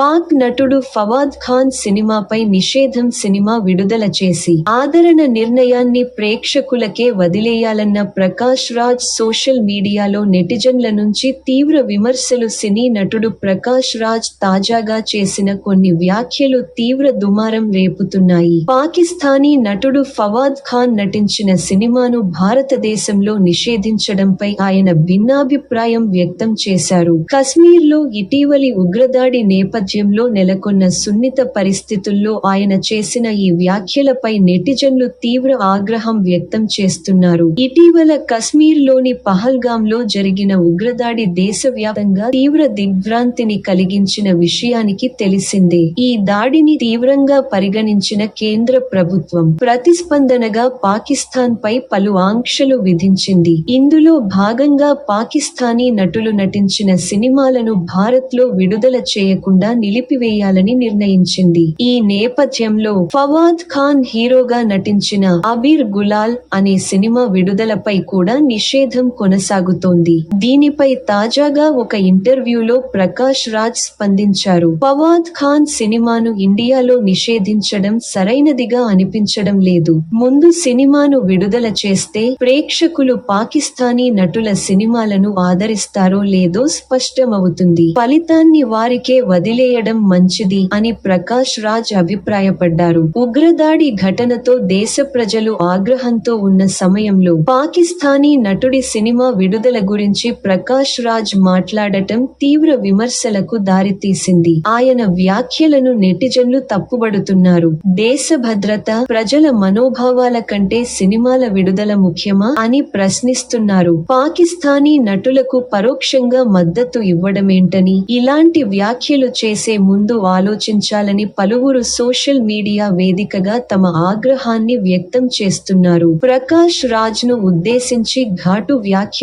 పాక్ నటుడు ఫవాద్ ఖాన్ సినిమాపై నిషేధం సినిమా విడుదల చేసి ఆదరణ నిర్ణయాన్ని ప్రేక్షకులకే వదిలేయాలన్న ప్రకాష్ రాజ్ సోషల్ మీడియాలో నెటిజన్ల నుంచి తీవ్ర విమర్శలు సినీ నటుడు ప్రకాష్ రాజ్ తాజాగా చేసిన కొన్ని వ్యాఖ్యలు తీవ్ర దుమారం రేపుతున్నాయి. పాకిస్తానీ నటుడు ఫవాద్ ఖాన్ నటించిన సినిమాను భారతదేశంలో నిషేధించడంపై ఆయన భిన్నాభిప్రాయం వ్యక్తం చేశారు. కశ్మీర్లో ఇటీవలి ఉగ్రదాడి రాజ్యంలో నెలకొన్న సున్నిత పరిస్థితుల్లో ఆయన చేసిన ఈ వ్యాఖ్యలపై నెటిజన్లు తీవ్ర ఆగ్రహం వ్యక్తం చేస్తున్నారు. ఇటీవల కశ్మీర్లోని పహల్గామ్లో జరిగిన ఉగ్రదాడి దేశవ్యాప్తంగా తీవ్ర దిగ్భ్రాంతిని కలిగించిన విషయానికి తెలిసిందే. ఈ దాడిని తీవ్రంగా పరిగణించిన కేంద్ర ప్రభుత్వం ప్రతిస్పందనగా పాకిస్తాన్ పై పలు ఆంక్షలు విధించింది. ఇందులో భాగంగా పాకిస్తానీ నటులు నటించిన సినిమాలను భారత్లో విడుదల చేయకుండా నిలిపివేయాలని నిర్ణయించింది. ఈ నేపథ్యంలో ఫవాద్ ఖాన్ హీరోగా నటించిన అబీర్ గులాల్ అనే సినిమా విడుదలపై కూడా నిషేధం కొనసాగుతోంది. దీనిపై తాజాగా ఒక ఇంటర్వ్యూలో ప్రకాష్ రాజ్ స్పందించారు. ఫవాద్ ఖాన్ సినిమాను ఇండియాలో నిషేధించడం సరైనదిగా అనిపించడం లేదు. ముందు సినిమాను విడుదల చేస్తే ప్రేక్షకులు పాకిస్తానీ నటుల సినిమాలను ఆదరిస్తారో లేదో స్పష్టమవుతుంది. ఫలితాన్ని వారికే వదిలి వదిలేయడం మంచిది అని ప్రకాష్ రాజ్ అభిప్రాయపడ్డారు. ఉగ్రదాడి ఘటనతో దేశ ప్రజలు ఆగ్రహంతో ఉన్న సమయంలో పాకిస్తానీ నటుడి సినిమా విడుదల గురించి ప్రకాష్ రాజ్ మాట్లాడటం తీవ్ర విమర్శలకు దారితీసింది. ఆయన వ్యాఖ్యలను నెటిజన్లు తప్పుబడుతున్నారు. దేశ భద్రత ప్రజల మనోభావాల కంటే సినిమాల విడుదల ముఖ్యమా అని ప్రశ్నిస్తున్నారు. పాకిస్తానీ నటులకు పరోక్షంగా మద్దతు ఇవ్వడమేంటని ఇలాంటి వ్యాఖ్యలు చే చేసే ముందు ఆలోచించాలని పలువురు సోషల్ మీడియా వేదికగా తమ ఆగ్రహాన్ని వ్యక్తం చేస్తున్నారు. ప్రకాష్ రాజ్ను ఉద్దేశించి ఘాటు వ్యాఖ్య